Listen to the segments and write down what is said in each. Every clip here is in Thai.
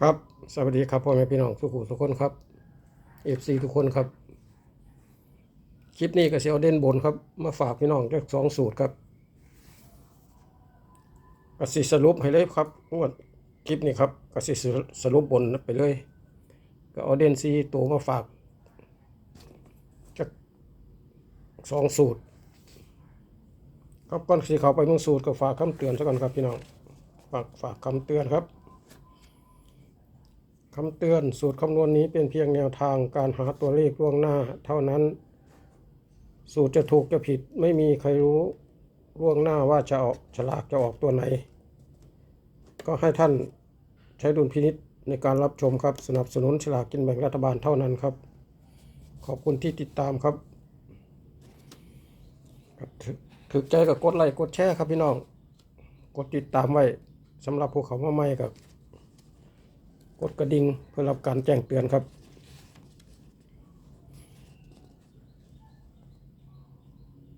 ครับ สวัสดีครับพ่อแม่พี่น้องทุกคนทุกคนครับเอฟซีทุกคนครับ คลิปนี้ก็เสียวเด่นบนครับ มาฝากพี่น้องด้วยสองสูตรครับกสิสรุปให้เลยครับงวดคลิปนี้ครับกสิสรุปบนไปเลย ก็เอาเด่นซีตัวมาฝากจากสองสูตร ครับก่อนที่เขาไปเมืองสูตรก็ฝากคำเตือนซะก่อนครับพี่น้องฝากฝากคำเตือนครับ คำเตือนสูตรคำนวณนี้เป็นเพียงแนวทางการหาตัวเลขล่วงหน้า เท่านั้น สูตรจะถูกจะผิดไม่มีใครรู้ล่วงหน้าว่าจะออกฉลากจะออกตัวไหน ก็ให้ท่านใช้ดุลพินิษในการรับชมครับสนับสนุนฉลากกินแบ่งรัฐบาลเท่านั้นครับ ขอบคุณที่ติดตามครับถึกใจกับกดไลค์กดแชร์ครับพี่น้อง กดติดตามไว้สำหรับพวกเขามาใหม่กับ ดกระดิ่งเพื่อรับการแจ้งเตือนครับ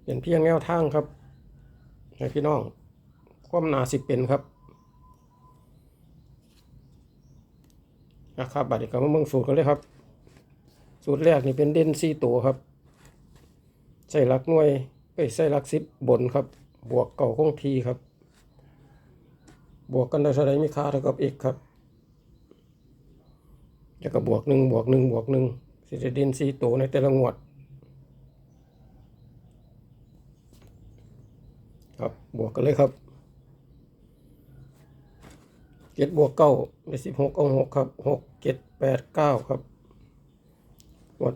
เป็นเพียงแนวทางครับให้พี่น้อง ความหนาสิเป็นครับนะครับบัดนี้ก็มาเมืองสูตรกันเลยครับ สูตรแรกนี่เป็นเด่นสี่ตัวครับ ใส่ลักหน่วยเอ้ยใส่ลักสิบบนครับ บวกเก่าคงทีครับ บวกกันได้เท่าไรมีค่าเท่ากับ x ครับ แล้วก็บวกหนึ่งบวกหนึ่งบวกหนึ่งสิจะด่นสี่ตัวในแต่ละงวด ครับบวกกันเลยครับเจ็ดบวกเก้าเป็นสิบหกเอาหกครับหกเจ็ดแปดเก้าครับงวด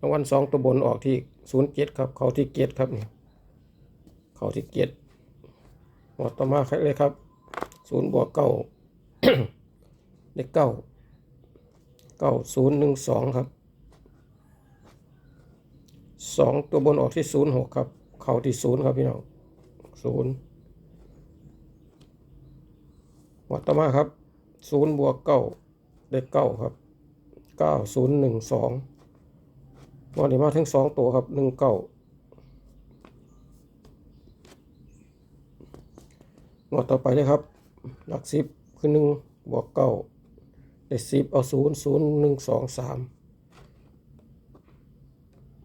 รางวัลสองตัวบนออกที่ศูนย์เจ็ดครับ เขาที่เจ็ดครับเนี่ยเขาที่เจ็ดงวดต่อมาใครเลยครับศูนย์บวกเก้า เลขเก้าเก้าศูนย์หนึ่งสองครับสองตัวบนออกที่ศูนย์หกครับ เข่าที่ศูนย์ครับพี่น้องศูนย์วัดต่อมาครับศูนย์บวกเก้าเลขเก้าครับเก้าศูนย์หนึ่งสองวันนี้มาถึงสองตัวครับหนึ่งเก้าวัดต่อไปเลยครับ หลักสิบคือหนึ่งบวกเก้า ได้สิบเอาศูนย์ศูนย์หนึ่งสองสาม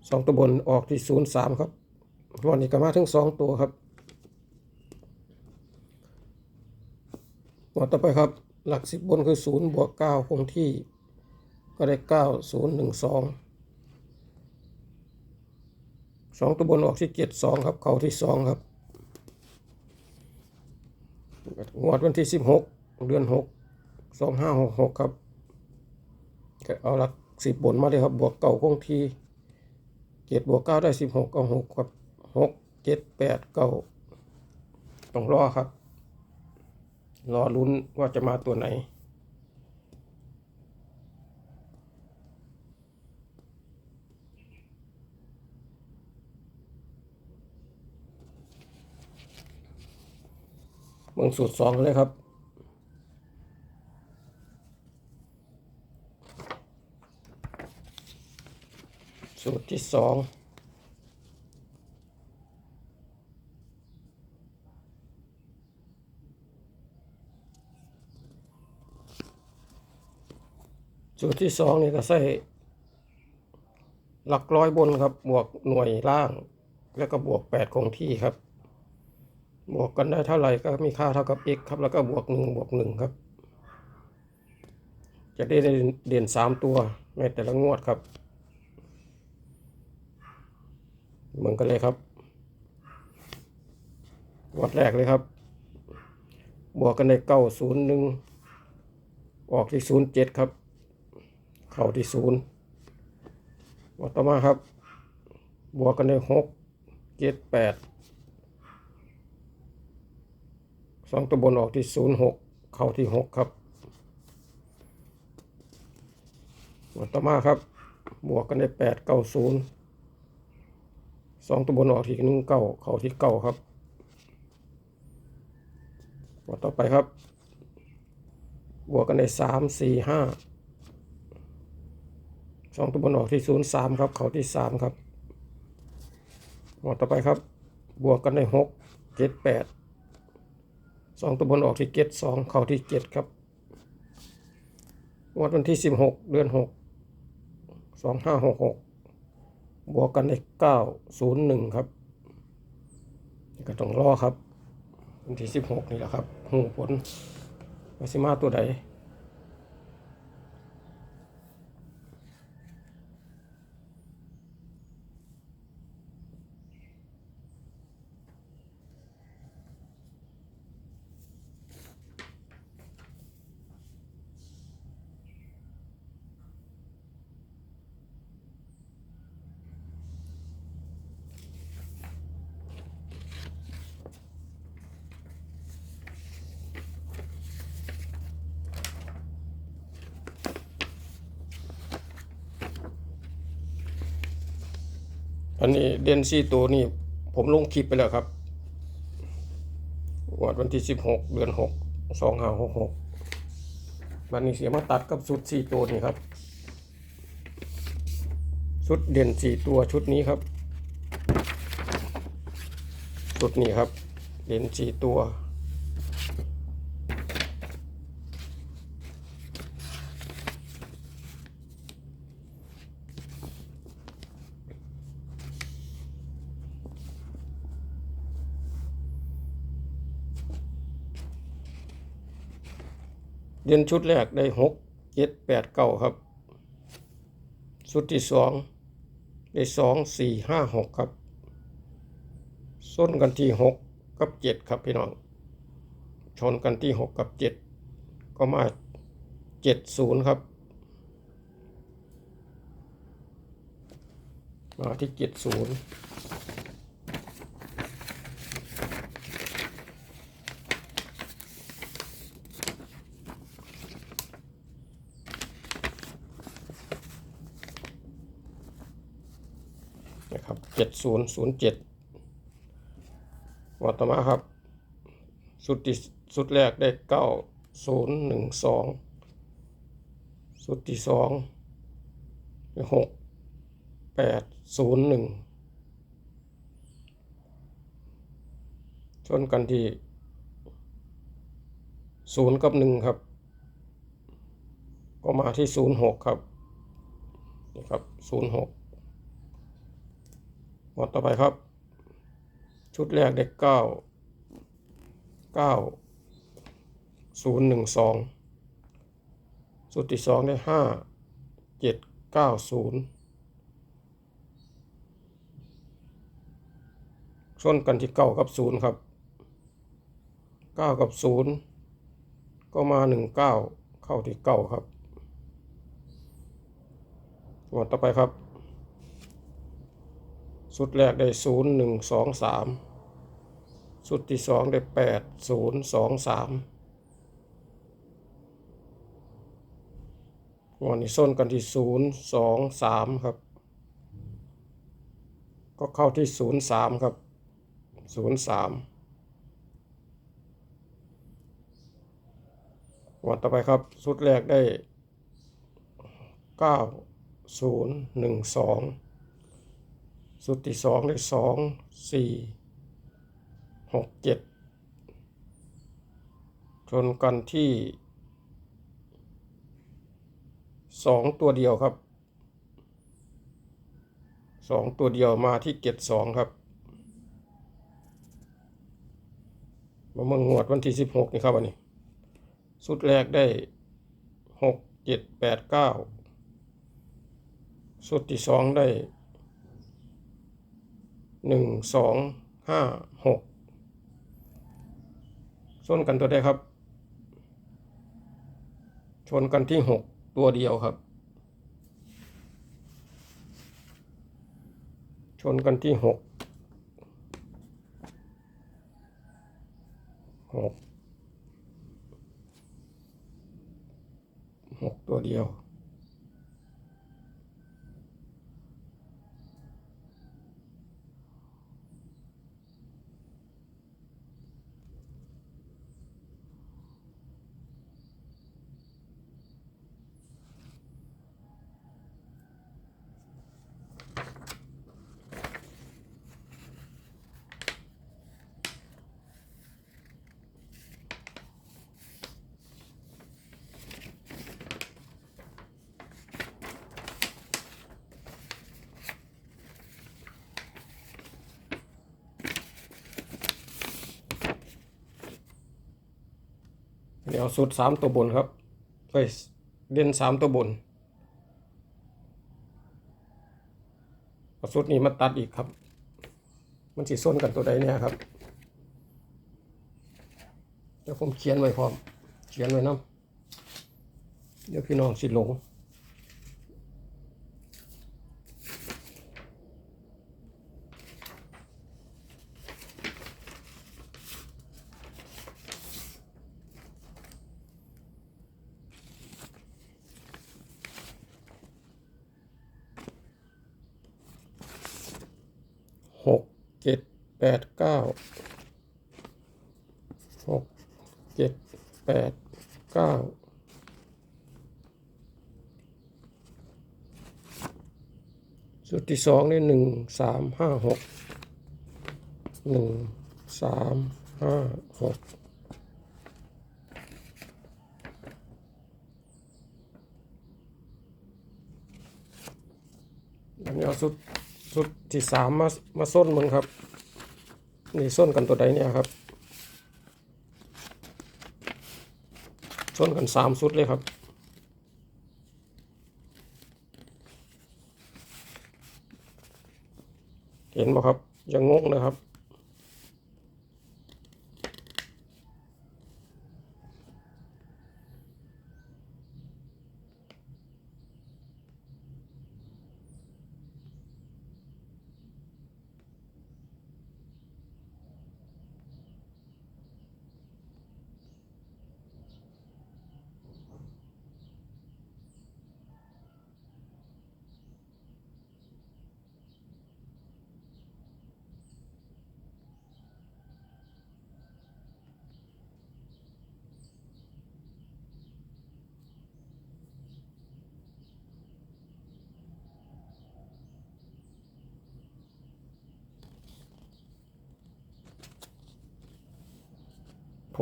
สองตัวบนออกที่ศูนย์สามครับวันนี้ก็มาถึงสองตัวครับวันต่อไปครับ หลักสิบบนคือศูนย์บวกเก้าคงที่ ก็ได้เก้าศูนย์หนึ่งสองสองตัวบนออกที่เจ็ดสองครับ เขาที่สองครับงวดวันที่สิบหกเดือนหก สองห้าหกหกครับก็เอาหลักสิบบนมาเลยครับ บวกเก่าคงทีเจ็ดบวกเก้าได้สิบหกเอาหกครับหกเจ็ดแปดเก้าต้องรอครับ รอลุ้นว่าจะมาตัวไหนเมืองสูตรสองเลยครับ สูตรที่สองสูตรที่สองนี่ก็ใส่หลักร้อยบนครับ บวกหน่วยล่าง แล้วก็บวกแปดคงที่ครับ บวกกันได้เท่าไหร่ก็มีค่าเท่ากับ x ครับ แล้วก็บวกหนึ่งบวกหนึ่งครับ จะได้เด่นสามตัวในแต่ละงวดครับ เมือนกันเลยครับ วัดแรกเลยครับ บวกกันในเก้าศูนย์หนึ่งออกที่ศูนย์เจ็ดครับ เข้าที่ศูนย์วัดต่อมาครับ บวกกันในหกเจ็ดแปดสองตัวบนออกที่ศูนย์หกเข้าที่หกครับวัดต่อมาครับ บวกกันในแปดเก้าศูนย์ สองตัวบนออกที่หนึ่งเก้าเข้าที่เก้าครับวัดต่อไปครับ บวกกันในสามสี่ห้าสองตัวบนออกที่ศูนย์สามครับ เข้าที่สามครับวัดต่อไปครับ บวกกันในหกเจ็ดแปดสองตัวบนออกที่เจ็ดสองเข้าที่เจ็ดครับงวดวันที่สิบหกเดือนหกสองห้าหกหก บวกกันอีกเก้าศูนย์หนึ่งครับนี่ก็ต้องรอครับวันที่สิบหกนี่แหละครับหูผลมาซิมาตัวใด อันนี้เดนซี่ตัวนี่ผมลงคลิปไปแล้วครับวันวันที่สิบหกเดือนหกสองห้าหกหกวันนี้เสียมาตัดกับชุดสี่ตัวนี่ครับชุดเด่นสี่ตัวชุดนี้ครับชุดนี้ครับ เด่นสี่ตัว ดือนชุดแรกได้หกเจ็ดแปดเก้าครับ ชุดที่สองได้สองสี่ห้าหกครับส้นกันที่หกกับเจ็ดครับพี่น้อง ชนกันที่หกกับเจ็ดก็มาเจ็ดศูนย์ครับ มาที่เจ็ดศูนย์ นะครับเจ็ดศูนย์ศูนย์เจ็ดวัตมาครับ สุดที่สุดแรกได้เก้าศูนย์หนึ่งสองสุดที่สองหกแปดศูนย์หนึ่งชนกันที่ศูนย์กับหนึ่งครับ ก็มาที่ศูนย์หกครับนี่ครับศูนย์หก ดต่อไปครับ ชุดแรกเด็กเก้าเก้าศูนย์หนึ่งสองชุดที่สองได้ห้าเจ็ดเก้าศูนย์ส้นกันที่เก้ากับศูนย์ครับเก้ากับศูนย์ก็มาหนึ่งเก้าเข้าที่เก้าครับหมดต่อไปครับ สุดแรกได้ศูนย์หนึ่งสองสามสุดที่สองได้แปดศูนย์สองสามวันนี้ส้นกันที่ศูนย์สองสามครับ ก็เข้าที่ศูนย์สามครับศูนย์สามวันต่อไปครับสุดแรกได้เก้าศูนย์หนึ่งสอง สุดที่สองได้สองสี่หกเจ็ดชนกันที่สองตัวเดียวครับสองตัวเดียวมาที่เจ็ดสองครับมาเมืองงวดวันที่สิบหกนี่ครับวันนี้ สุดแรกได้หกเจ็ดแปดเก้าสุดที่สองได้ หนึ่งสองห้าหกส้นกันตัวได้ครับ ชนกันที่หกตัวเดียวครับ ชนกันที่หกหกหกตัวเดียว เดี๋ยวสุดสามตัวบนครับเอ้ยเล่นสามตัวบนเอาสุดนี้มาตัดอีกครับ มันสีส้นกันตัวใดเนี่ยครับเดี๋ยวผมเขียนไว้พร้อม เขียนไว้น้ำเดี๋ยวพี่น้องสิหลง หกเจ็ดแปดเก้าหกเจ็ดแปดเก้าสุดที่สองนี่หนึ่งสามห้าหกหนึ่งสามห้าหกอันนี้เอาสุด สุดที่สามมามาส้นมึงครับ นี่ส้นกันตัวใดเนี่ยครับส้นกันสามสุดเลยครับเห็นไหมครับยังงงนะครับ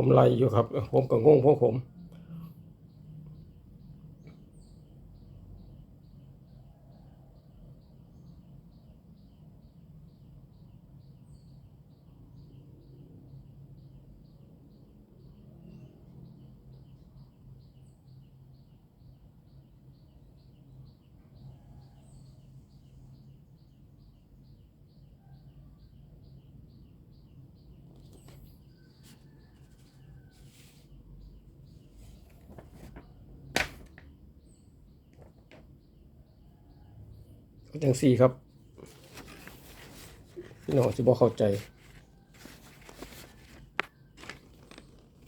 ผมไล่อยู่ครับ ผมก็งงพวกผม จังสี่ครับพี่น้องสิบอกเข้าใจ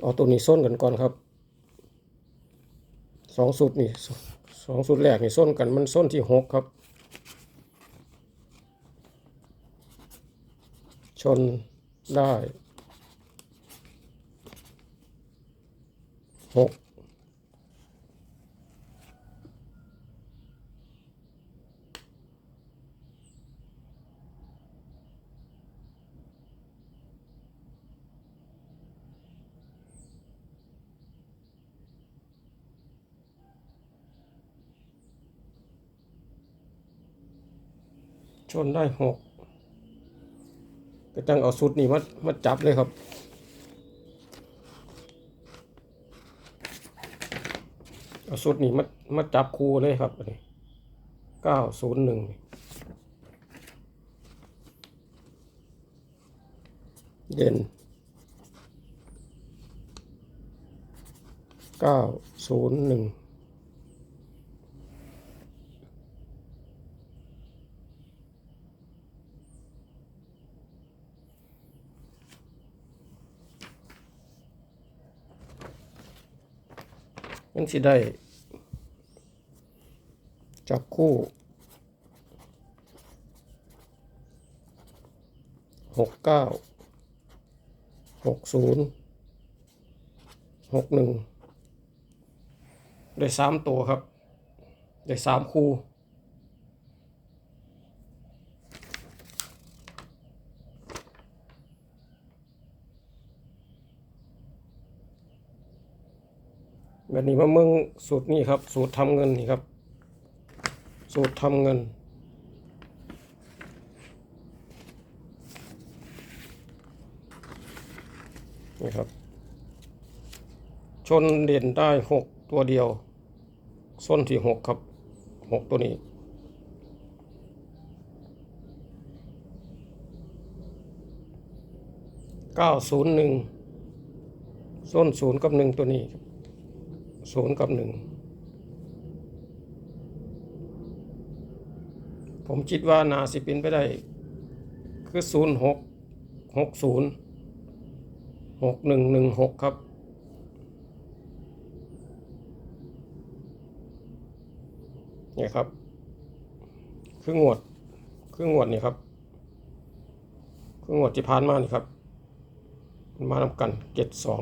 เอาตัวนี้ส้นกันก่อนครับสองสุดนี่สสองสุดแรกนี่ส้นกันมันส้นที่หกครับ ชนได้หก ชนได้หกก็จังเอาสุดนี่มามาจับเลยครับเอาสุดนี่มามาจับคู่เลยครับอันนี้เก้าศูนย์หนึ่งเด่นเก้าศูนย์หนึ่ง มันสิได้ จับคู่หกเก้าหกศูนย์หกหนึ่งได้สามตัวครับ ได้สามคู่ แบบนี้มาเมืองสูตรนี้ครับ สูตรทำเงินนี่ครับ สูตรทำเงิน นี่ครับ ชนเด่นได้หกตัวเดียว ส้นที่หกครับหกตัวนี้เก้าศูนย์หนึ่งส้นศูนย์กับหนึ่งตัวนี้ ศูนย์กับหนึ่งผมคิดว่านาสิเป็นไปได้ คือศูนย์หกหกศูนย์หกหนึ่งหนึ่งหกครับเนี่ยครับ คืองวด คืองวดนี่ครับ คืองวดที่ผ่านมานี่ครับมันมานำกันเจ็ดสอง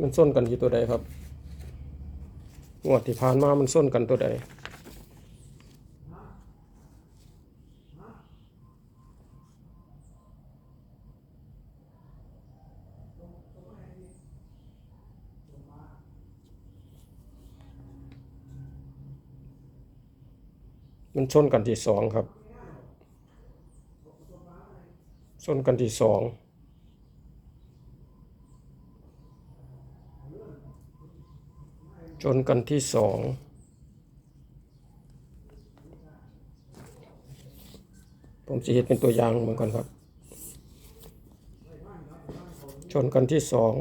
มันส้นกันที่ตัวใดครับงวดที่ผ่านมามันส้นกันตัวใดมันชนกันที่สองครับชนกันที่สอง ชนกันที่สองผมจะเห็นเป็นตัวอย่างเหมือนกันครับ ชนกันที่สอง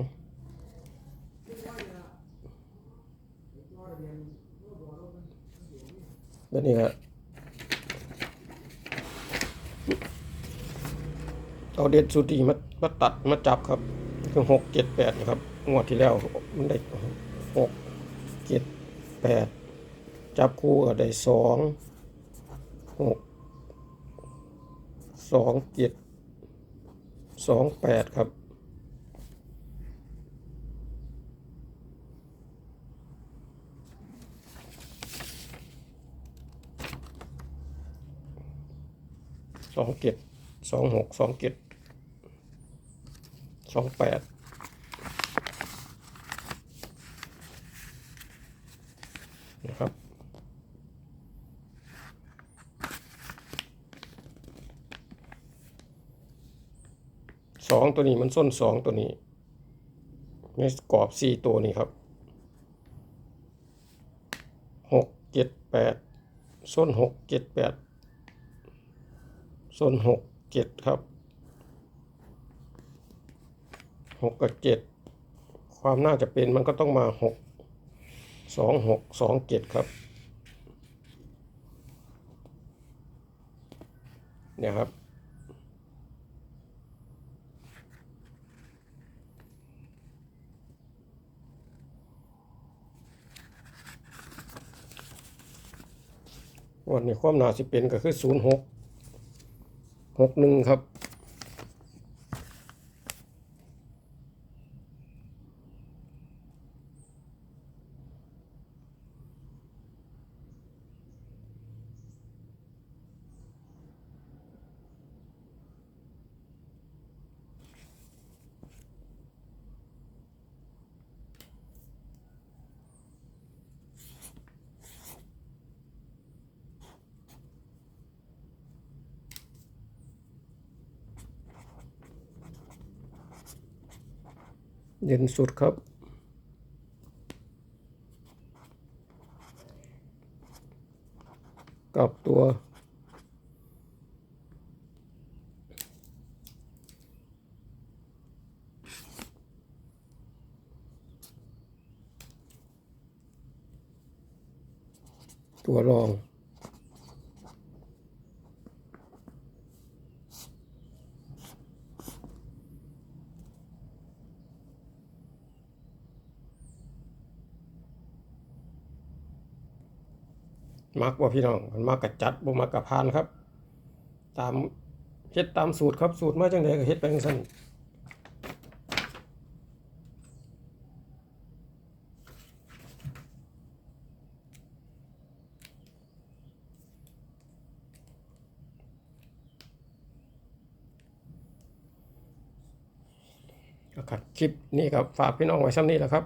แบบนี้ครับเอาเด็ดสุดีมามาตัดมาจับครับคือหกเจ็ดแปดนะครับ งวดที่แล้วมันได้หก แปดจับคู่ก็ได้สองหกสองเจ็ดสองแปดครับ สองเจ็ดสองหกสองเจ็ดสองแปดนะครับส องตัวนี้มันส้นสองตัวนี้ในกรอบสี่ตัวนี้ครับหกเจ็ดแปดส้นหกเจ็ดแปดส่วนหกเจ็ดครับหกกับเจ็ดความน่าจะเป็นมันก็ต้องมาหกสองหกสองเจ็ดครับเนี่ยครับ วันนี้ความหนาสิเป็นก็คือศูนย์หกหกหนึ่งครับ เด่นสุดครับ กับตัว ตัวรอง มักว่าพี่น้องมันมากกับจัดบ่มากกับพานครับ ตามเฮ็ดตามสูตรครับสูตรมาจังไดก็เฮ็ดไปจังซั่นก็ขัดคลิปนี้ครับฝากพี่น้องไว้ซ้ำนี้แหละครับ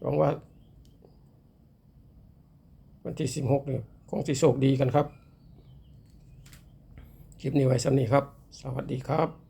หวังว่า วันที่สิบหกเนี่ยคงสิโชคดีกันครับ คลิปนี้ไว้สำนี้ครับ สวัสดีครับ